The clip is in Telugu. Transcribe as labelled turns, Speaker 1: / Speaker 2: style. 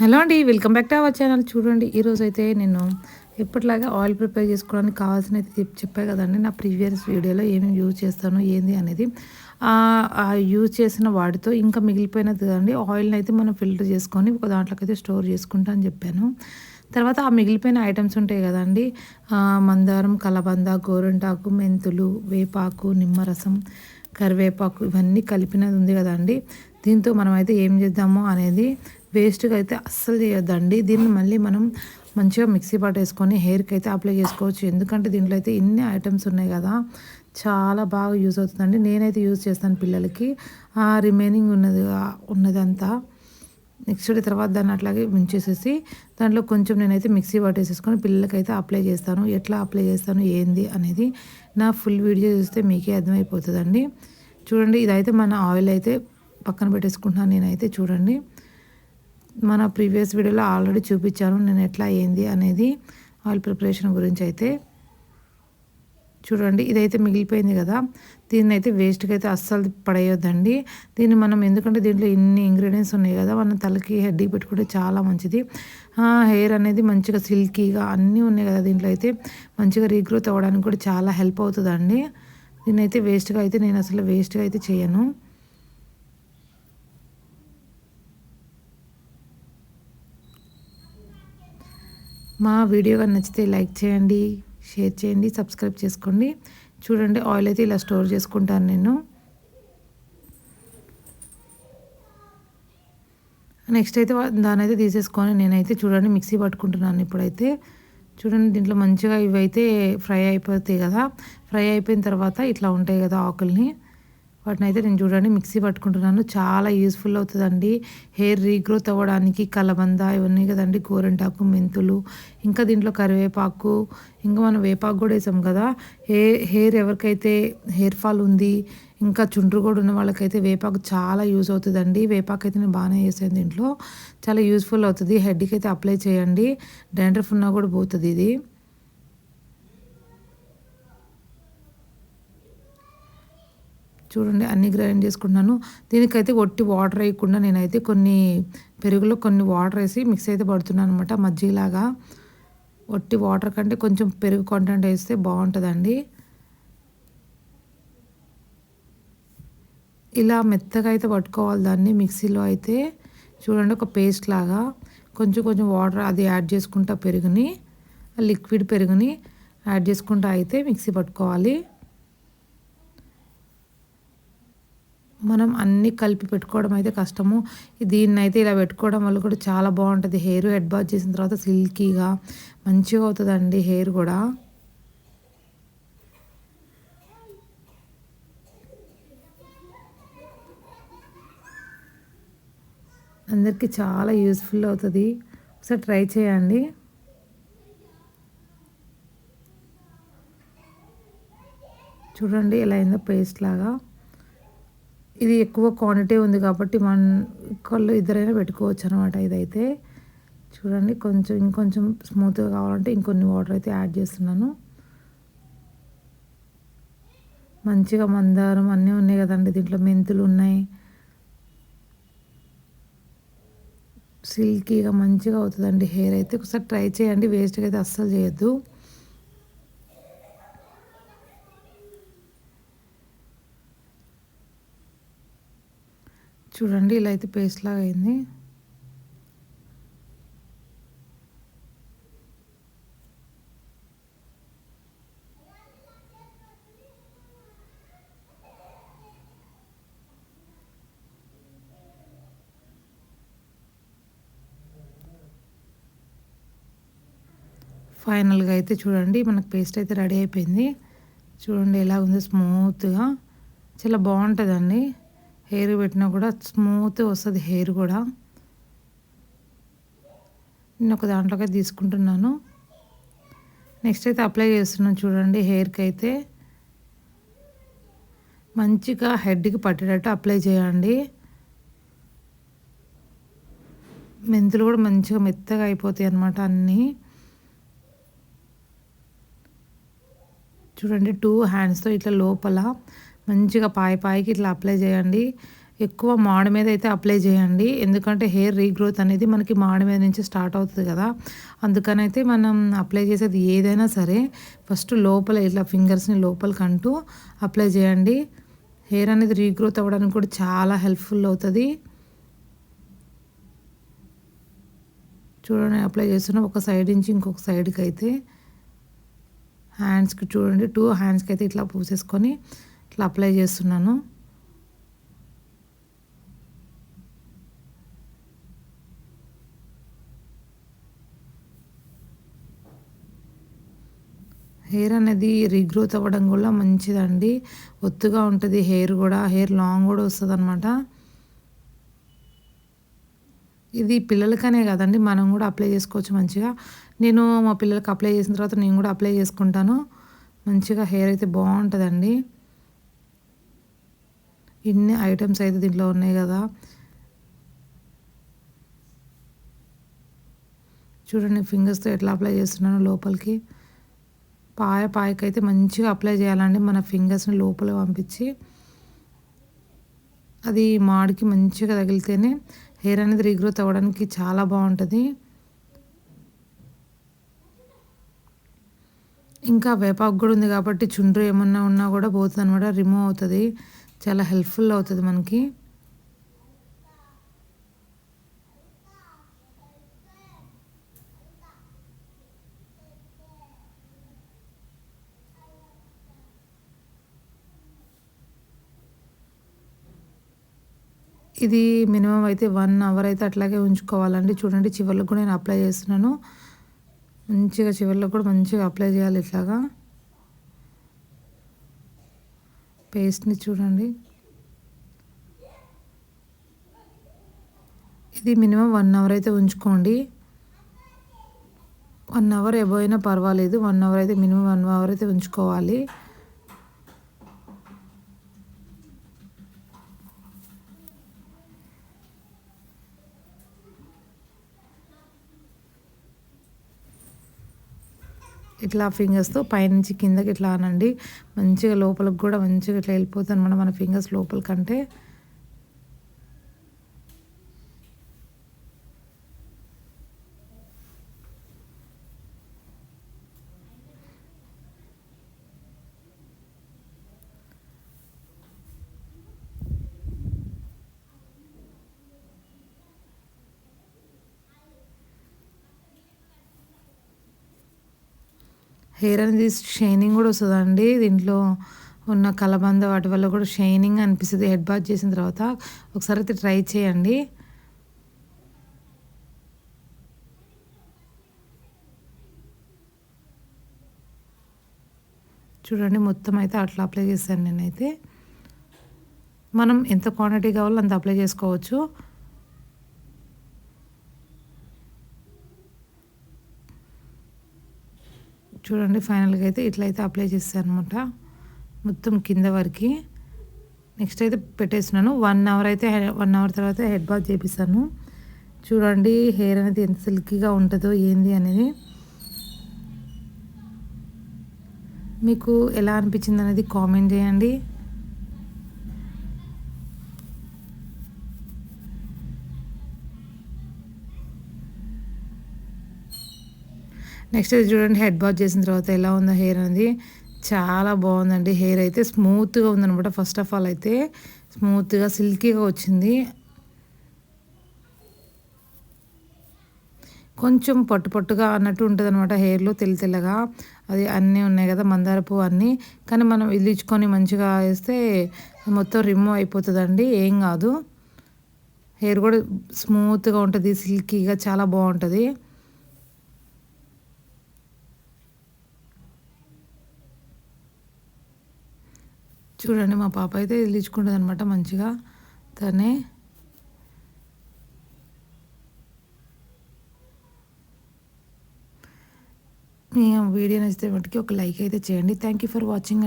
Speaker 1: హలో అండి welcome back to our channel. చూడండి ఈరోజు అయితే నేను ఎప్పటిలాగా ఆయిల్ ప్రిపేర్ చేసుకోవడానికి కావాల్సిన అయితే కదండి నా ప్రీవియస్ వీడియోలో ఏమేమి యూజ్ చేస్తాను ఏంది అనేది. యూజ్ చేసిన వాటితో ఇంకా మిగిలిపోయినది కదండి ఆయిల్ని అయితే మనం ఫిల్టర్ చేసుకొని ఒక దాంట్లోకి అయితే స్టోర్ చేసుకుంటా అని చెప్పాను. తర్వాత ఆ మిగిలిపోయిన ఐటమ్స్ ఉంటాయి కదండి మందారం కలబంద గోరింటాకు మెంతులు వేపాకు నిమ్మరసం కరివేపాకు ఇవన్నీ కలిపినది ఉంది కదండి. దీంతో మనం అయితే ఏం చేద్దాము అనేది వేస్ట్గా అయితే అస్సలు చేయొద్దండి. దీన్ని మళ్ళీ మనం మంచిగా మిక్సీ పట్టేసుకొని హెయిర్కి అయితే అప్లై చేసుకోవచ్చు. ఎందుకంటే దీంట్లో అయితే ఇన్ని ఐటమ్స్ ఉన్నాయి కదా చాలా బాగా యూజ్ అవుతుందండి. నేనైతే యూజ్ చేస్తాను పిల్లలకి. ఆ రిమైనింగ్ ఉన్నది ఉన్నదంతా. నెక్స్ట్ డే తర్వాత దాన్ని అట్లాగే ఉంచేసేసి దాంట్లో కొంచెం నేనైతే మిక్సీ పట్టేసేసుకొని పిల్లలకైతే అప్లై చేస్తాను. ఎట్లా అప్లై చేస్తాను ఏంది అనేది నా ఫుల్ వీడియో చూస్తే మీకే అర్థమైపోతుందండి. చూడండి ఇదైతే మన ఆయిల్ అయితే పక్కన పెట్టేసుకుంటున్నాను నేనైతే చూడండి. మన ప్రీవియస్ వీడియోలో ఆల్రెడీ చూపించాను నేను ఎట్లా అయ్యింది అనేది ఆయిల్ ప్రిపరేషన్ గురించి అయితే. చూడండి ఇదైతే మిగిలిపోయింది కదా. దీన్ని అయితే వేస్ట్గా అయితే అస్సలు పడేయొద్దండి. దీన్ని మనం ఎందుకంటే దీంట్లో ఇన్ని ఇంగ్రీడియంట్స్ ఉన్నాయి కదా మనం తలకి హెడ్కి పెట్టుకుంటే చాలా మంచిది. హెయిర్ అనేది మంచిగా సిల్కీగా అన్నీ ఉన్నాయి కదా దీంట్లో అయితే. మంచిగా రీగ్రోత్ అవ్వడానికి కూడా చాలా హెల్ప్ అవుతుందండి. దీన్ని అయితే వేస్ట్గా అయితే నేను అసలు వేస్ట్గా అయితే చేయను. మా వీడియో కానీ నచ్చితే లైక్ చేయండి షేర్ చేయండి సబ్స్క్రైబ్ చేసుకోండి. చూడండి ఆయిల్ అయితే ఇలా స్టోర్ చేసుకుంటాను నేను. నెక్స్ట్ అయితే దాని అయితే తీసేసుకొని నేనైతే చూడండి మిక్సీ పట్టుకుంటున్నాను ఇప్పుడైతే. చూడండి దీంట్లో మంచిగా ఇవైతే ఫ్రై అయిపోతాయి కదా. ఫ్రై అయిపోయిన తర్వాత ఇట్లా ఉంటాయి కదా ఆకుల్ని. వాటిని అయితే నేను చూడండి మిక్సీ పట్టుకుంటున్నాను. చాలా యూస్ఫుల్ అవుతుందండి. హెయిర్ రీగ్రోత్ అవ్వడానికి కలబంద ఇవన్నీ కదండి గోరెంటాకు మెంతులు ఇంకా దీంట్లో కరివేపాకు ఇంకా మనం వేపాకు కూడా వేసాం కదా. హెయిర్ హెయిర్ ఎవరికైతే హెయిర్ ఫాల్ ఉంది ఇంకా చుండ్రు కూడా ఉన్న వాళ్ళకైతే వేపాకు చాలా యూజ్ అవుతుందండి. వేపాకు అయితే నేను బాగానే వేసాను దీంట్లో. చాలా యూస్ఫుల్ అవుతుంది. హెడ్కి అయితే అప్లై చేయండి. డాండ్రఫ్ ఉన్నా కూడా పోతుంది ఇది. చూడండి అన్ని గ్రైండ్ చేసుకుంటున్నాను దీనికైతే ఒట్టి వాటర్ వేయకుండా నేనైతే కొన్ని పెరుగులో కొన్ని వాటర్ వేసి మిక్స్ అయితే పడుతున్నాను అనమాట మజ్జిగలాగా. ఒట్టి వాటర్ కంటే కొంచెం పెరుగు కంటెంట్ వేస్తే బాగుంటుందండి. ఇలా మెత్తగా అయితే పట్టుకోవాలి దాన్ని మిక్సీలో అయితే. చూడండి ఒక పేస్ట్ లాగా. కొంచెం కొంచెం వాటర్ అది యాడ్ చేసుకుంటా పెరుగుని లిక్విడ్ పెరుగుని యాడ్ చేసుకుంటా అయితే మిక్సీ పట్టుకోవాలి. మనం అన్నీ కలిపి పెట్టుకోవడం అయితే కష్టము. దీన్ని అయితే ఇలా పెట్టుకోవడం వల్ల కూడా చాలా బాగుంటుంది. హెయిర్ హెడ్ బాత్ చేసిన తర్వాత సిల్కీగా మంచిగా అవుతుందండి హెయిర్ కూడా. అందరికీ చాలా యూస్ఫుల్ అవుతుంది. ఒకసారి ట్రై చేయండి. చూడండి ఎలా అయిందో పేస్ట్ లాగా. ఇది ఎక్కువ క్వాంటిటీ ఉంది కాబట్టి మన కళ్ళు ఇద్దరైనా పెట్టుకోవచ్చు అనమాట ఇదైతే. చూడండి కొంచెం ఇంకొంచెం స్మూత్గా కావాలంటే ఇంకొన్ని వాటర్ అయితే యాడ్ చేస్తున్నాను. మంచిగా మందారం అన్నీ ఉన్నాయి కదండి దీంట్లో మెంతులు ఉన్నాయి. సిల్కీగా మంచిగా అవుతుందండి హెయిర్ అయితే. ఒకసారి ట్రై చేయండి వేస్ట్గా అయితే అస్సలు చేయొద్దు. చూడండి ఇలా అయితే పేస్ట్ లాగా అయింది. ఫైనల్గా అయితే చూడండి మనకు పేస్ట్ అయితే రెడీ అయిపోయింది. చూడండి ఎలా ఉంది స్మూత్గా చాలా బాగుంటుందండి. హెయిర్ పెట్టినా కూడా స్మూత్ వస్తుంది హెయిర్ కూడా. నేను ఒక దాంట్లోకి తీసుకుంటున్నాను. నెక్స్ట్ అయితే అప్లై చేస్తున్నాను చూడండి హెయిర్కి అయితే మంచిగా హెడ్కి పట్టేటట్టు అప్లై చేయండి. మెంతులు కూడా మంచిగా మెత్తగా అయిపోతాయి అన్నమాట అన్నీ. చూడండి టూ హ్యాండ్స్తో ఇట్లా లోపల మంచిగా పాయి పాయికి ఇట్లా అప్లై చేయండి. ఎక్కువ మాడ మీద అయితే అప్లై చేయండి. ఎందుకంటే హెయిర్ రీగ్రోత్ అనేది మనకి మాడ మీద నుంచి స్టార్ట్ అవుతుంది కదా. అందుకనైతే మనం అప్లై చేసేది ఏదైనా సరే ఫస్ట్ లోపల ఇట్లా ఫింగర్స్ని లోపలికి అంటూ అప్లై చేయండి. హెయిర్ అనేది రీగ్రోత్ అవ్వడానికి కూడా చాలా హెల్ప్ఫుల్ అవుతుంది. చూడండి అప్లై చేస్తున్నా ఒక సైడ్ నుంచి ఇంకొక సైడ్కి అయితే హ్యాండ్స్కి చూడండి టూ హ్యాండ్స్కి అయితే ఇట్లా పూసేసుకొని ఇట్లా అప్లై చేస్తున్నాను. హెయిర్ అనేది రీగ్రోత్ అవ్వడం కూడా మంచిదండి. ఒత్తుగా ఉంటుంది హెయిర్ కూడా హెయిర్ లాంగ్ కూడా వస్తుంది అనమాట ఇది పిల్లలకనే కదండి మనం కూడా అప్లై చేసుకోవచ్చు మంచిగా. నేను మా పిల్లలకి అప్లై చేసిన తర్వాత నేను కూడా అప్లై చేసుకుంటాను. మంచిగా హెయిర్ అయితే బాగుంటుందండి. ఇన్ని ఐటమ్స్ అయితే దీంట్లో ఉన్నాయి కదా. చూడండి ఫింగర్స్తో ఎట్లా అప్లై చేస్తున్నాను లోపలికి. పాయ పాయకైతే మంచిగా అప్లై చేయాలండి మన ఫింగర్స్ని లోపల పంపించి. అది మాడికి మంచిగా తగిలితేనే హెయిర్ అనేది రీగ్రోత్ అవ్వడానికి చాలా బాగుంటుంది. ఇంకా వేపాకు కూడా ఉంది కాబట్టి చుండ్రు ఏమన్నా ఉన్నా కూడా పోతుంది అనమాట రిమూవ్ అవుతుంది. చాలా హెల్ప్ఫుల్ అవుతుంది మనకి. ఇది మినిమం అయితే వన్ అవర్ అయితే అట్లాగే ఉంచుకోవాలండి. చూడండి చివరికి కూడా నేను అప్లై చేస్తున్నాను. మంచిగా చివరిలో కూడా మంచిగా అప్లై చేయాలి ఇట్లాగా. పేస్ట్ని చూడండి. ఇది మినిమం వన్ అవర్ అయితే ఉంచుకోండి. వన్ అవర్ ఎబో అయినా పర్వాలేదు. వన్ అవర్ అయితే మినిమం వన్ అవర్ అయితే ఉంచుకోవాలి. ఇట్లా ఫింగర్స్తో పైనుంచి కిందకి ఇట్లా అనండి. మంచిగా లోపలికి కూడా మంచిగా ఇట్లా వెళ్ళిపోతుంది అనమాట మన ఫింగర్స్ లోపలికంటే. హెయిర్ అనేది షైనింగ్ కూడా వస్తుందండి. దీంట్లో ఉన్న కలబంద వాటి వల్ల కూడా షైనింగ్ అనిపిస్తుంది. హెడ్ బాత్ చేసిన తర్వాత ఒకసారి అయితే ట్రై చేయండి. చూడండి మొత్తం అయితే అట్లా అప్లై చేశాను నేనైతే. మనం ఎంత క్వాంటిటీ కావాలో అంత అప్లై చేసుకోవచ్చు. చూడండి ఫైనల్గా అయితే ఇట్లయితే అప్లై చేస్తాను అనమాట మొత్తం కింద వరకు. నెక్స్ట్ అయితే పెట్టేస్తున్నాను. వన్ అవర్ అయితే వన్ అవర్ తర్వాత హెడ్ బాత్ చేపిస్తాను. చూడండి హెయిర్ అనేది ఎంత సిల్కీగా ఉంటుందో ఏంది అనేది. మీకు ఎలా అనిపించింది అనేది కామెంట్ చేయండి. నెక్స్ట్ అయితే చూడండి హెడ్ బాత్ చేసిన తర్వాత ఎలా ఉందో హెయిర్ అనేది. చాలా బాగుందండి హెయిర్ అయితే. స్మూత్గా ఉందనమాట ఫస్ట్ ఆఫ్ ఆల్ అయితే. స్మూత్గా సిల్కీగా వచ్చింది. కొంచెం పట్టు పట్టుగా అన్నట్టు ఉంటుంది అనమాట హెయిర్లో తెల్ల తెల్లగా. అది అన్నీ ఉన్నాయి కదా మందార పువ్వు అన్నీ. కానీ మనం ఇల్లుచుకొని మంచిగా వేస్తే మొత్తం రిమూవ్ అయిపోతుందండి. ఏం కాదు. హెయిర్ కూడా స్మూత్గా ఉంటుంది సిల్కీగా చాలా బాగుంటుంది. చూడండి మా పాప అయితే ఇల్లించుకుంటుంది అనమాట మంచిగా. తనే మీ వీడియో నచ్చితే మటుకి ఒక లైక్ అయితే చేయండి. Thank you for watching